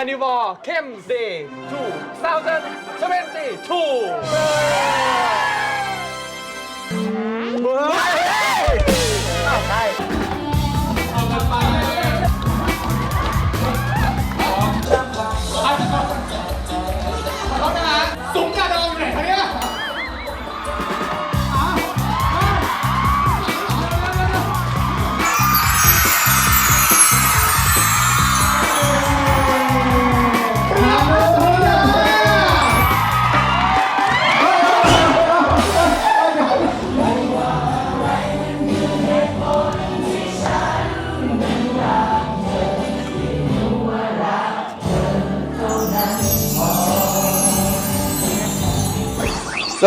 Carnival เข้ม Day 2022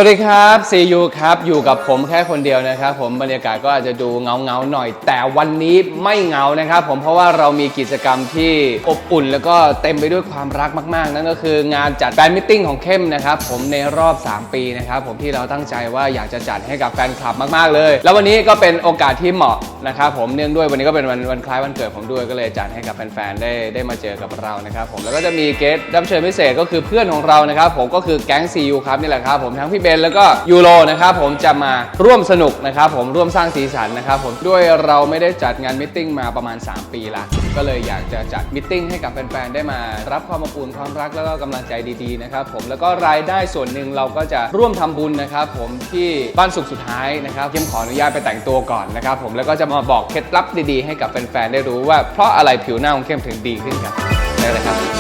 วัสดีครับซียูครับ อยู่กับผมแค่คนเดียวนะครับผมบรรยากาศก็อาจจะดูเงาเงาหน่อย แต่วันนี้ไม่เงานะครับผมเพราะว่าเรามีกิจกรรมที่อบอุ่น แล้วก็เต็มไปด้วยความรักมาก ๆ นั่นก็คืองานจัดแฟนมิทติ้งของเข้มนะครับผมในรอบ 3 ปีนะครับผมที่เราตั้งใจว่าอยากจะจัดให้กับแฟนคลับมาก ๆ เลย แล้ววันนี้ก็เป็นโอกาสที่เหมาะนะครับผมเนื่องด้วยวันนี้ก็เป็นวันวันคล้ายวันเกิดผมด้วยก็เลยจัดให้กับแฟนๆได้ได้มาเจอกับเรานะครับผมแล้วก็จะมีเกสรับเชิญพิเศษก็คือเพื่อนของเรานะครับผมก็คือแก๊งซียูครับนี่แหละครับผมทั้งพี่เบน แล้วก็ยูโรนะครับผมจะมาร่วมสนุกนะครับผมร่วมสร้างสีสันนะครับผมด้วยเราไม่ได้จัดงานมิทติ้งมาประมาณ 3 ปีละก็เลยอยากจะจัดมิทติ้งให้กับแฟนๆได้มา รับความอบอุ่นความรักแล้วก็กำลังใจดีๆนะครับผมแล้วก็รายได้ส่วนหนึ่งเราก็จะร่วมทำบุญนะครับผมที่บ้านสุขสุดท้ายนะครับเข้มขออนุญาตไปแต่งตัวก่อนนะครับผมแล้วก็จะมาบอกเคล็ดลับดีๆ ให้กับแฟนๆได้รู้ว่าเพราะอะไรผิวหน้าของเข้มถึงดีขึ้นครับได้เลยครับ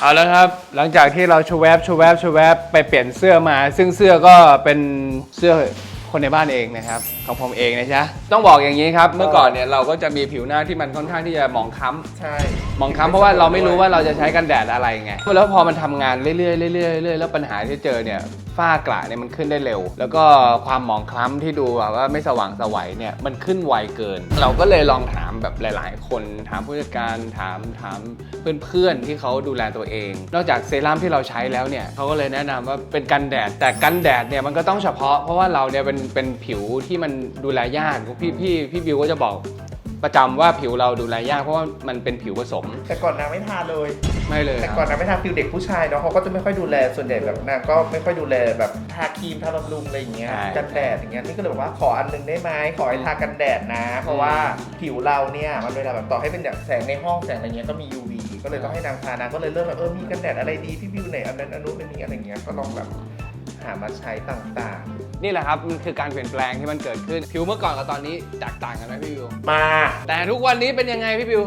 เอาแล้วครับ หลังจากที่เราชูแวบชูแวบชูแวบไปเปลี่ยนเสื้อมา ซึ่งเสื้อก็เป็นเสื้อคนในบ้านเองนะครับ ของผมเองนะจ๊ะต้องบอกอย่างนี้ครับเมื่อก่อนเนี่ยเราก็จะมีผิวหน้าที่มันค่อนข้างที่จะหมองคล้ำ ใช่หมองคล้ำเพราะว่าเราไม่รู้ว่าเราจะใช้กันแดดอะไรไง แล้วพอมันทำงานเรื่อยๆเรื่อยๆเรื่อยๆแล้วปัญหาที่เจอเนี่ยฝ้ากระเนี่ยมันขึ้นได้เร็ว แล้วก็ความหมองคล้ำที่ดูแบบว่าไม่สว่างสวัยเนี่ยมันขึ้นไวเกิน เราก็เลยลองถามแบบหลาย ๆ คนถามผู้จัดการถามถามเพื่อนๆที่เขาดูแลตัวเอง นอกจากเซรั่มที่เราใช้แล้วเนี่ยเขาก็เลยแนะนำว่าเป็นกันแดดแต่กันแดดเนี่ยมันก็ต้องเฉพาะเพราะว่าเราเนี่ยเป็นเป็นผิวที่มันดูแลยากพี่พี่พี่บิวก็จะบอกประจำว่าผิวเราดูแลยากเพราะว่ามันเป็นผิวผสม แต่ก่อนนางไม่ทาเลย ไม่เลย แต่ครับก่อนนางไม่ทาฟิวเด็กผู้ชายเนาะเขาก็จะไม่ค่อยดูแลส่วนใหญ่แบบนางก็ไม่ค่อยดูแลแบบทาครีมทาบำรุงอะไรอย่างเงี้ยใช่กันแดดอย่างเงี้ยนี่ก็เลยบอกว่าขออันหนึงได้ไหมขอให้ทากันแดดนะ เพราะว่าผิวเราเนี่ยมันเวลาแบบต่อให้เป็นแบบแสงในห้องแสงอะไรเงี้ยก็มี UV ก็เลยต้องให้นางทานางก็เลยเริ่มแบบเออมีกันแดดอะไรดีพี่บิวไหนอันนั้นอันนู้นอันนี้อะไรเงี้ยก็ลองแบบหามาใช้ต่างนี่แหละครับ มันคือการเปลี่ยนแปลงที่มันเกิดขึ้น ผิวเมื่อก่อนกับตอนนี้แตกต่างกันไหมพี่บิว ๆ มา แต่ทุกวันนี้เป็นยังไงพี่บิว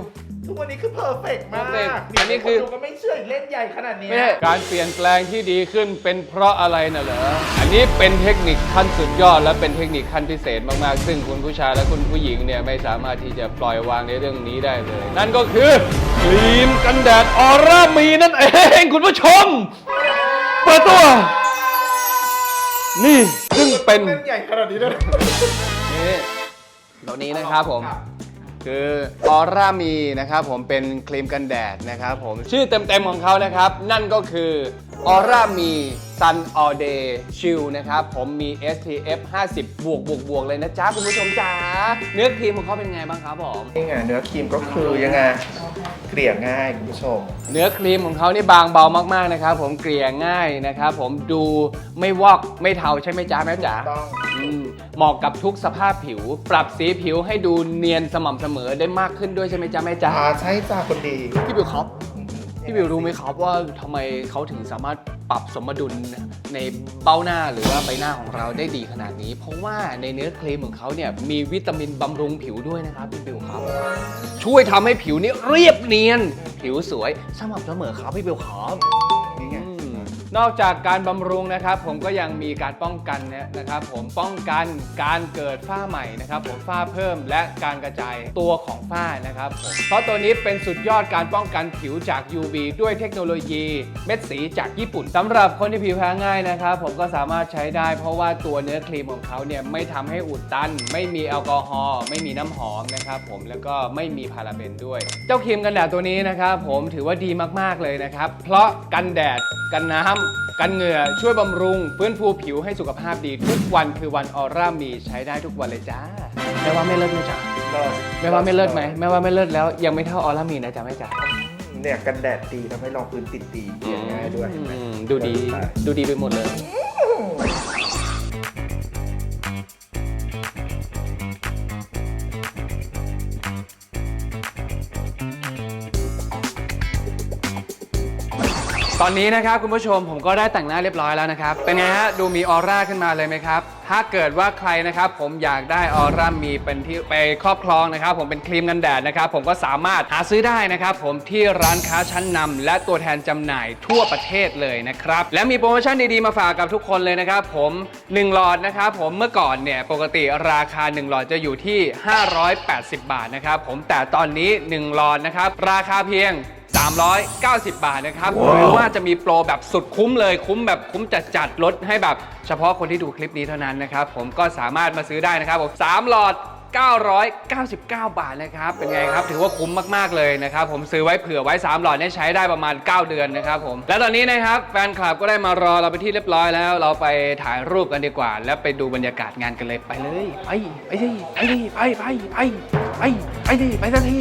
ทุกวันนี้คือเพอร์เฟกมาก perfect อันนี้คือ ดูก็ไม่เชื่อเล่นใหญ่ขนาดเนี้ยไม่ใช่การเปลี่ยนแปลงที่ดีขึ้นเป็นเพราะอะไรน่ะเหรอ อันนี้เป็นเทคนิคขั้นสุดยอดและเป็นเทคนิคขั้นพิเศษมากๆ ซึ่งคุณผู้ชายและคุณผู้หญิงเนี่ยไม่สามารถที่จะปล่อยวางในเรื่องนี้ได้เลย นั่นก็คือครีมกันแดดออร่ามีนั่นเอง คุณผู้ชม เปิดตัว นี่ซึ่งเป็นเล่นใหญ่ขนาดนี้เลยนี่ตัวนี้นะครับผม คือออร่ามีนะครับผมเป็นครีมกันแดดนะครับผมชื่อเต็มๆของเขานะครับ นั่นก็คือ ออร่ามี Sun All Day Chill นะครับ ผมมี SPF 50 บวกบวกบวกเลยนะจ๊ะ คุณผู้ชมจ๋าเนื้อครีมของเขาเป็นไงบ้างครับผม นี่ไงเนื้อครีมก็คือยังไงเกลี่ยง่ายคุณผู้ชม เนื้อครีมของเขานี่บางเบามากๆนะครับ ผมเกลี่ยง่ายนะครับผมดูไม่วอกไม่เทาใช่ไหมจ๊ะแม่จ๋าต้องอืมเหมาะกับทุกสภาพผิว ปรับสีผิวให้ดูเนียนสม่ำเสมอได้มากขึ้นด้วยใช่ไหมจ๊ะแม่จ๊ะอ่าใช่จ้าคนดี พี่บิวครับ พี่บิวรู้ไหมครับว่าทำไมเขาถึงสามารถปรับสมดุลในเบ้าหน้าหรือว่าใบหน้าของเราได้ดีขนาดนี้ เพราะว่าในเนื้อครีมของเขาเนี่ยมีวิตามินบำรุงผิวด้วยนะครับพี่บิวครับ ช่วยทำให้ผิวนี้เรียบเนียน ผิวสวยสม่ำเสมอครับพี่บิวครับ นอกจากการบำรุงนะครับ ผมก็ยังมีการป้องกันนะครับ ผมป้องกันการเกิดฝ้าใหม่นะครับผมฝ้าเพิ่มและการกระจายตัวของฝ้านะครับผมเพราะตัวนี้เป็นสุดยอดการป้องกันผิวจาก UV ด้วยเทคโนโลยีเม็ดสีจากญี่ปุ่นสำหรับคนที่ผิวแพ้ง่ายนะครับ ผมก็สามารถใช้ได้ เพราะว่าตัวเนื้อครีมของเขาเนี่ยไม่ทำให้อุดตัน ไม่มีแอลกอฮอล์ไม่มีน้ำหอมนะครับผมแล้วก็ไม่มีพาราเบนด้วย เจ้าครีมกันแดดตัวนี้นะครับผมถือว่าดีมากๆเลยนะครับ เพราะกันแดดกันน้ำกันเหงื่อช่วยบำรุงฟื้นฟูผิวให้สุขภาพดี ทุกวันคือวันออร่ามีใช้ได้ทุกวันเลยจ้าแม่ว่าไม่เลิศไหมจ๊ะเลิศแม่ว่าไม่เลิศไหมแม่ว่าไม่เลิศแล้ว ยังไม่เท่าออร่ามีนะจ๊ะแม่จ๋านเนี่ยกันแดดดีทำให้รองพื้นติดดีเปลี่ยนง่ายด้วยเห็นไหมอืมดูดีดูดีไปหมดเลย ตอนนี้นะครับคุณผู้ชมผมก็ได้แต่งหน้าเรียบร้อยแล้วนะครับ เป็นไงฮะดูมีออร่าขึ้นมาเลยไหมครับ ถ้าเกิดว่าใครนะครับผมอยากได้ออร่ามีเป็นที่ไปครอบครองนะครับ ผมเป็นครีมกันแดดนะครับ ผมก็สามารถหาซื้อได้นะครับ ผมที่ร้านค้าชั้นนำและตัวแทนจำหน่ายทั่วประเทศเลยนะครับ และมีโปรโมชั่นดีๆมาฝากกับทุกคนเลยนะครับผม1หลอดนะครับผมเมื่อก่อนเนี่ยปกติราคา 1 หลอดจะอยู่ที่ 580 บาทนะครับผมแต่ตอนนี้ 1 หลอดนะครับราคาเพียง 390 บาทนะครับ หรือว่าจะมีโปรแบบสุดคุ้มเลย คุ้มแบบคุ้มจัดจัดๆลดให้แบบเฉพาะคนที่ดูคลิปนี้เท่านั้นนะครับ ผมก็สามารถมาซื้อได้นะครับผม3หลอด 999 บาทนะครับ เป็นไงครับ ถือว่าคุ้มมาก ๆ เลยนะครับ ผมซื้อไว้เผื่อไว้ 3 หลอดเนี่ยใช้ได้ประมาณ 9 เดือนนะครับผม และตอนนี้นะครับ แฟนคลับก็ได้มารอเราไปนที่เรียบร้อยแล้ว เราไปถ่ายรูปกันดีกว่า แล้วไปดูบรรยากาศงานกันเลยไปเลย ไปไปดิไปดิไปไปไปไปไปดิไปสักที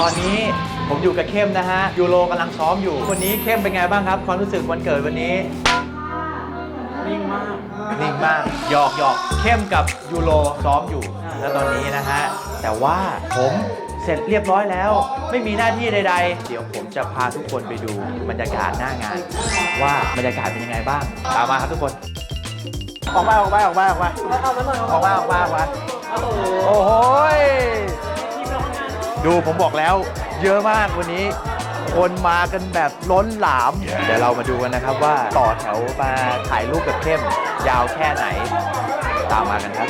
ตอนนี้ผมอยู่กับเข้มนะฮะยูโรกำลังซ้อมอยู่ วันนี้เข้มเป็นไงบ้างครับ ความรู้สึกวันเกิดวันนี้ นิ่งมากนิ่งมากหยอกหยอกเข้มกับยูโรซ้อมอยู่แล้วตอนนี้นะฮะ แต่ว่าผมเสร็จเรียบร้อยแล้ว ไม่มีหน้าที่ใด ๆ เดี๋ยวผมจะพาทุกคนไปดูบรรยากาศหน้างาน ว่าบรรยากาศเป็นยังไงบ้าง ตามมาครับทุกคน ออกมาออกมาออกมาออกมาออกมาออกมาออกมาโอ้โห ดูผมบอกแล้วเยอะมากวันนี้ คนมากันแบบล้นหลาม เดี๋ยวเรามาดูกันนะครับว่าต่อแถวมาถ่ายรูปกับเข้มยาวแค่ไหน ตามมากันครับ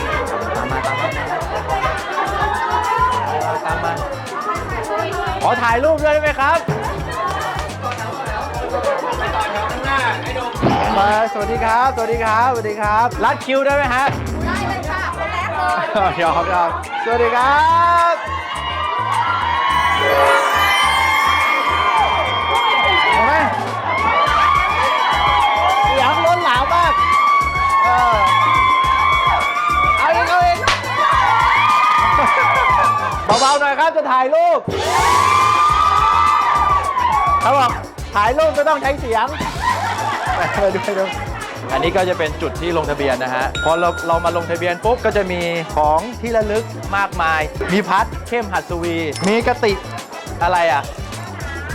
ตามมาตามมาตามมาขอถ่ายรูปด้วยได้ไหมครับมาสวัสดีครับ สวัสดีครับ สวัสดีครับ รัดคิวได้ไหมฮะ ได้เลยค่ะคนแรกเลยยอมยอมสวัสดีครับ เห็นไหมเสียงล้นหลามมาก เออ เอาอีกเอาอีกเบาๆหน่อยครับจะถ่ายรูปเขาบอกถ่ายรูปก็ต้องใช้เสียง ไปดูไปดู อันนี้ก็จะเป็นจุดที่ลงทะเบียนนะฮะ พอเราเรามาลงทะเบียนปุ๊บก็จะมีของที่ระลึกมากมาย มีพัดเข้มหัดสวี มีกระติกอะไรอะ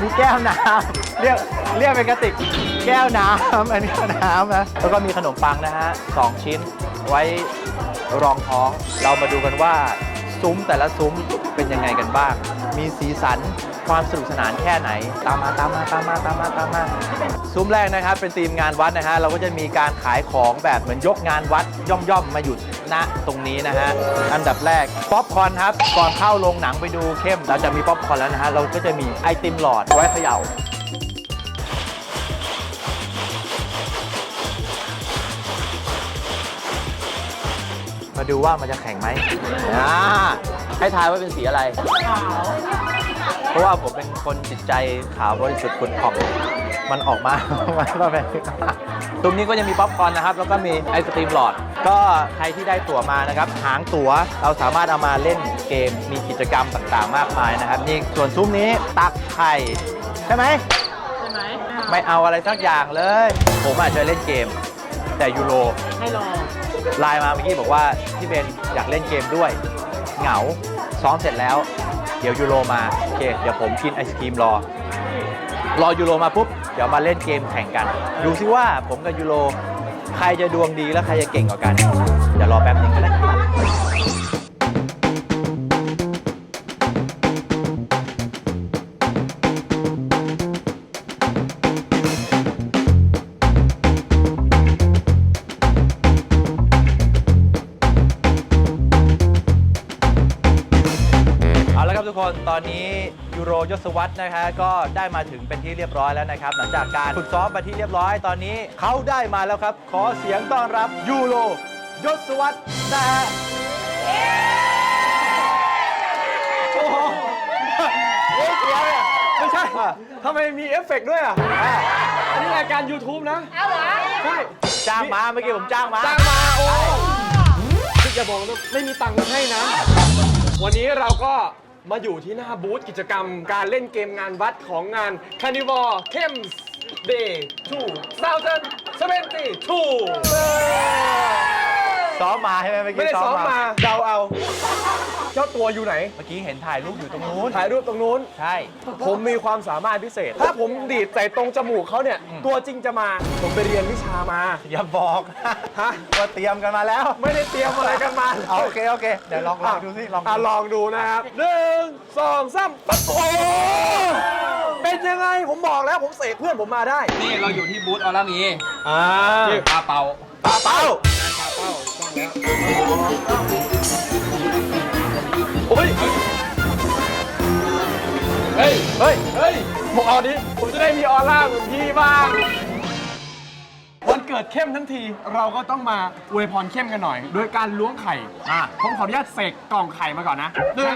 มีแก้วน้ำเรียกเรียกเป็นกระติกแก้วน้ำอันนี้น้ำนะแล้วก็มีขนมปังนะฮะสองชิ้นไว้รองท้อง เรามาดูกันว่าซุ้มแต่ละซุ้มเป็นยังไงกันบ้าง มีสีสันความสนุกสนานแค่ไหน ตามมาตามมาตามมาตามมาตามมาซุ้มแรกนะครับเป็นธีมงานวัดนะฮะเราก็จะมีการขายของแบบเหมือนยกงานวัดย่อมๆมาหยุดณตรงนี้นะฮะอันดับแรกป๊อปคอร์นครับก่อนเข้าโรงหนังไปดูเข้ม เราจะมีป๊อปคอร์นแล้วนะฮะเราก็จะมีไอติมหลอดไว้เขย่ามาดูว่ามันจะแข็งไหมอ่า ให้ทายว่าเป็นสีอะไร เพราะว่าผมเป็นคนจิตใจขาวบริสุทธิ์ขุดผ่อง มันออกมา มันก็เป็นตรงนี้ก็จะมีป๊อปคอร์นนะครับ แล้วก็มีไอศครีมหลอด ก็ใครที่ได้ตั๋วมานะครับ หางตั๋วเราสามารถเอามาเล่นเกม มีกิจกรรมต่างๆ มากมายนะครับ นี่ส่วนซุ้มนี้ตักไข่ใช่ไหมไม่เอาอะไรสักอย่างเลย ผมอาจจะเล่นเกม แต่ยูโรให้รอ ไลน์มาเมื่อกี้บอกว่าพี่เบนอยากเล่นเกมด้วย เหงา ซ้อมเสร็จแล้ว เดี๋ยวยูโรมา โอเค เดี๋ยวผมกินไอศครีมรอ รอยูโรมาปุ๊บ เดี๋ยวมาเล่นเกมแข่งกัน ดูซิว่าผมกับยูโร ใครจะดวงดีและใครจะเก่งกว่ากัน เดี๋ยวรอแป๊บนึงก็ได้ ละครับทุกคนตอนนี้ยูยูโรยศวรรษนะคะก็ได้มาถึงเป็นที่เรียบร้อยแล้วนะครับ หลังจากการฝึกซ้อมมาที่เรียบร้อยตอนนี้เขาได้มาแล้วครับ ขอเสียงต้อนรับยูโรยศวรรษนะฮะโอ้โหเอ๊ะเสียงอะไม่ใช่ทำไมมีเอฟเฟกต์ด้วยอะอันนี้รายการ YouTube นะเอาเหรอใช่จ้างมาเมื่อกี้ผมจ้างมาจ้างมาโอ้ที่จะบอกว่าไม่มีตังค์ให้นะ วันนี้เราก็ มาอยู่ที่หน้าบูธกิจกรรม การเล่นเกมงานวัดของงาน Carnival Games Day 2022 ซ้อมมาใช่ไหมเมื่อไม่กี้ได้ซ้อมมา เดาเอา เจ้าตัวอยู่ไหน เมื่อกี้เห็นถ่ายรูปอยู่ตรงนู้น ถ่ายรูปตรงนู้น ใช่ ผมมีความสามารถพิเศษ ถ้าผมดีดใส่ตรงจมูกเขาเนี่ย ตัวจริงจะมา ผมไปเรียนวิชามา อย่าบอก ฮะว่าเตรียมกันมาแล้ว ไม่ได้เตรียมอะไรกันมาเอาโอเคโอเค เดี๋ยวลองลองดูสิลองดู อะลองดูนะครับหนึ่งสองสามปัดโอ้เป็นยังไง ผมบอกแล้วผมเสกเพื่อนผมมาได้ นี่เราอยู่ที่บูธออร่ามีอ่าที่ปลาเปาปาเป้า ฮ้ย เฮ้ย เฮ้ย ผมเอาดิ ผมจะได้มีออร่าเหมือนพี่บ้าง วันเกิดเข้มทั้งทีเราก็ต้องมาอวยพรเข้มกันหน่อย โดยการล้วงไข่อะผมขออนุญาตเสกกล่องไข่มาก่อนนะหนึ่ง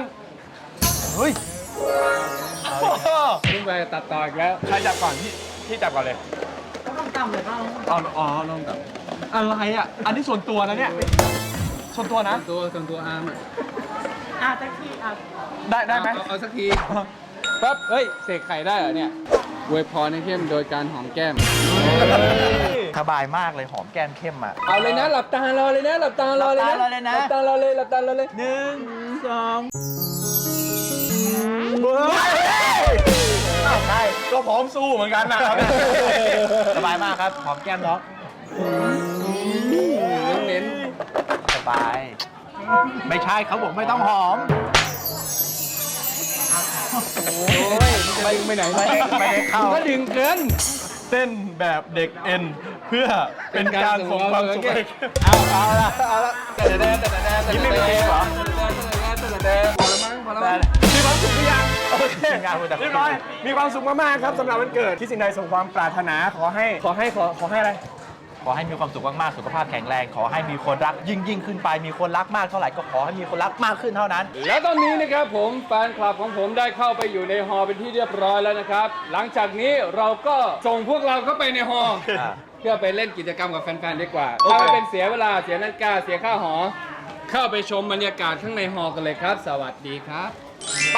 เฮ้ยขึ้นไปตัดต่ออีกแล้ว ใครจับก่อนพี่พี่จับก่อนเลยต้องต่ำเลยป่ะอ๋ออ๋อลองต่ำอะไรอะ อันนี้ส่วนตัวนะเนี่ย ส่วนตัวนะ ตัวส่วนตัวอาร์มอะได้ได้ไหมเอาเอาสักที ปั๊บเฮ้ย เสกไข่ได้เหรอเนี่ยอวยพรให้เข้มโดยการหอมแก้ม สบายมากเลยหอมแก้มเข้มอะ เอาเลยนะหลับตารอเลยนะหลับตารอเลยนะหลับตารอเลยนะ หลับตารอเลยหลับตารอเลยหนึ่งสองใช่ก็พร้อมสู้เหมือนกันนะครับ สบายมากครับหอมแก้มน้องเน้นสบาย ไม่ใช่เขาบอกไม่ต้องหอมโอ้ย ไปไปไหนไม่ได้ไม่ได้เข้าก็ดึงเกิน เต้นแบบเด็กเอ็น เพื่อเป็นการส่งความสุขให้เอาเอาละเอาละแต่แดนแต่แดนแต่แดนนี่ไม่เป็นเพลงเหรอแต่แดนพอแล้วมั้งพอแล้วมั้งมีความสุขหรือยังโอเคงานคุณแต่เรียบร้อยมีความสุขมากๆครับสำหรับวันเกิดที่สิ่งใดสมความปรารถนาขอให้ขอให้ขอขอให้อะไร ขอให้มีความสุขมากๆ สุขภาพแข็งแรง ขอให้มีคนรักยิ่งยิ่งขึ้นไป มีคนรักมากเท่าไหร่ก็ขอให้มีคนรักมากขึ้นเท่านั้น แล้วตอนนี้นะครับผมแฟนคลับของผมได้เข้าไปอยู่ในฮอลล์เป็นที่เรียบร้อยแล้วนะครับ หลังจากนี้เราก็ส่งพวกเราเข้าไปในฮอลล์อ่าเพื่อไปเล่นกิจกรรมกับแฟนๆดีกว่าโอเคถ้าไม่เป็นเสียเวลาเสียนาฬิกาเสียค่าหอ เข้าไปชมบรรยากาศข้างในฮอลล์กันเลยครับ สวัสดีครับ ไป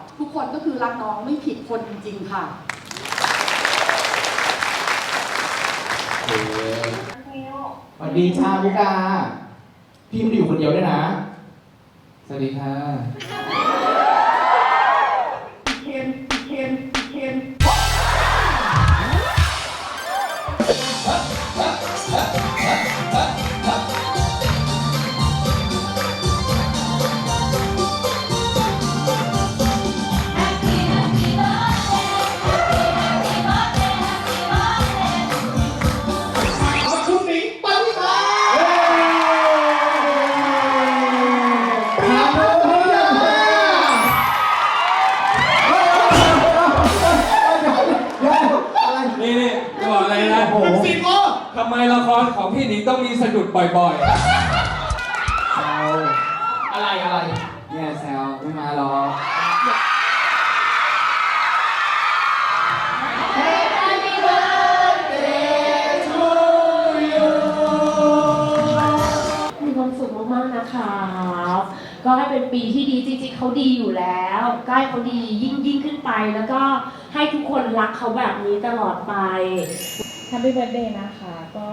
ทุกคนก็คือรักน้องไม่ผิดคนจริงๆค่ะสวัสดีชาบุกา พี่ไม่ได้อยู่คนเดียวด้วยนะ สวัสดีค่ะำไมละครของพี่หนิงต้องมีสะดุดบ่อยแซวอะไรอะไร เนี่ยแซวไม่มาหรอกมีความสุขมากๆนะครับก็ให้เป็นปีที่ดีจริงๆเขาดีอยู่แล้วก็ให้เขาดียิ่งยิ่งขึ้นไป แล้วก็ให้ทุกคนรักเขาแบบนี้ตลอดไป แฮปปี้เบิร์ดเดย์นะคะ ก็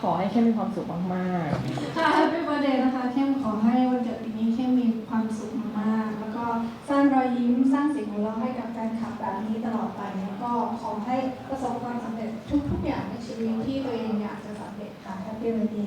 ขอให้เค่มีความสุขมากๆค่ะ Happy Birthday นะคะเข้มขอให้วันเกิดปีนี้เข้มมีความสุขมากๆแล้วก็สร้างรอยยิ้มสร้างเสียงหัวเราะให้กับแฟนคลับแบบนี้ตลอดไปแล้วก็ขอให้ประสบความสำเร็จทุกๆอย่างในชีวิตที่ตัวเองอยากจะสำเร็จค่ะ Happy Birthday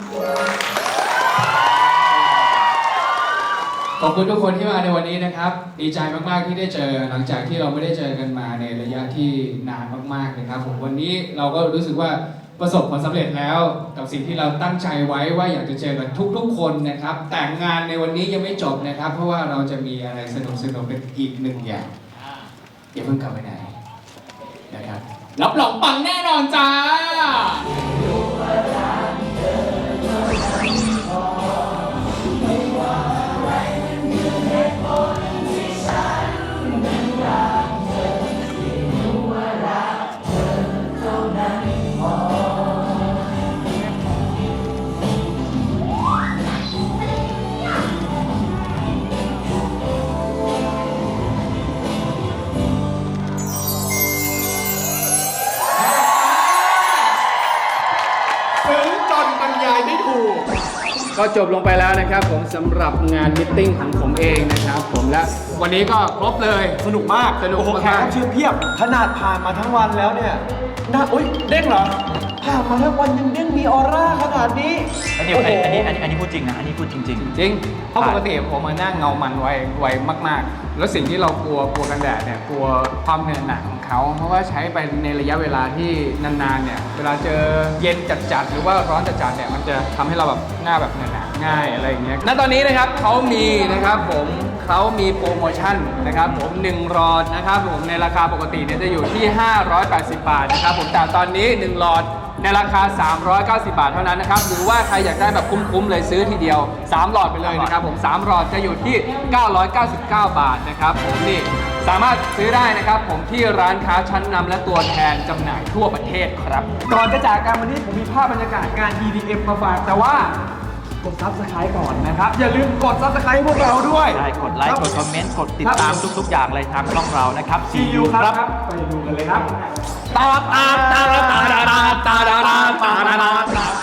ขอบคุณทุกคนที่มาในวันนี้นะครับ ดีใจมากๆที่ได้เจอ หลังจากที่เราไม่ได้เจอกันมาในระยะที่นานมากๆนะครับผมวันนี้เราก็รู้สึกว่าประสบผลสำเร็จแล้วกับสิ่งที่เราตั้งใจไว้ว่าอยากจะเจอกันทุกๆ คนนะครับ แต่งานในวันนี้ยังไม่จบนะครับ เพราะว่าเราจะมีอะไรสนุกๆเป็นอีกหนึ่งอย่างอย่าเพิ่งกลับไปไหนนะครับรับรองปังแน่นอนจ้า ก็จบลงไปแล้วนะครับผมสำหรับงานมิทติ้งของผมเองนะครับ ผมและวันนี้ก็ครบเลย สนุกมากสนุกโอ้โหมากแขกรับเชิญเพียบขนาดผ่านมาทั้งวันแล้วเนี่ย น่าอุ้ยเด้งเหรอผ่านมาทั้งวันยังเด้งมีออร่าขนาดนี้อันนี้โโหอันนี้อันนี้อันนี้พูดจริงนะ อันนี้พูดจริง จริง เพราะปกติผมมานั่งเงามันไวไวมาก ๆ แล้วสิ่งที่เรากลัวกลัวกันแดดเนี่ยกลัวความเหนอยหนักของเขา เพราะว่าใช้ไปในระยะเวลาที่นานๆเนี่ยเวลาเจอเย็นจัดๆหรือว่าร้อนจัดๆเนี่ยมันจะทำให้เราแบบหน้าแบบเหนอยหนักง่ายอะไรอย่างเงี้ยณตอนนี้นะครับเขามีนะครับผม เขามีโปรโมชั่นนะครับผม1หลอดนะครับผมในราคาปกติเนี่ยจะอยู่ที่ 580 บาทนะครับผมแต่ตอนนี้ 1 หลอดในราคา 390 บาทเท่านั้นนะครับหรือว่าใครอยากได้แบบคุ้มๆเลยซื้อทีเดียว 3 หลอดไปเลยนะครับผม3หลอดจะอยู่ที่ 999 บาทนะครับผมนี่สามารถซื้อได้นะครับผมที่ร้านค้าชั้นนำและตัวแทนจำหน่ายทั่วประเทศครับ ก่อนจะจากกันวันนี้ผมมีภาพบรรยากาศงาน EDM มาฝากแต่ว่า กดซับสไครต์ก่อนนะครับ อย่าลืมกดซับสไครต์พวกเราด้วยๆได้กดไลค์ กดคอมเมนต์ กดติดตามทุก ๆ อย่างเลยทางช่องเรานะครับ See you ครับ ไปดูกันเลยครับตาตาตาตาตาตาตาตาตาตา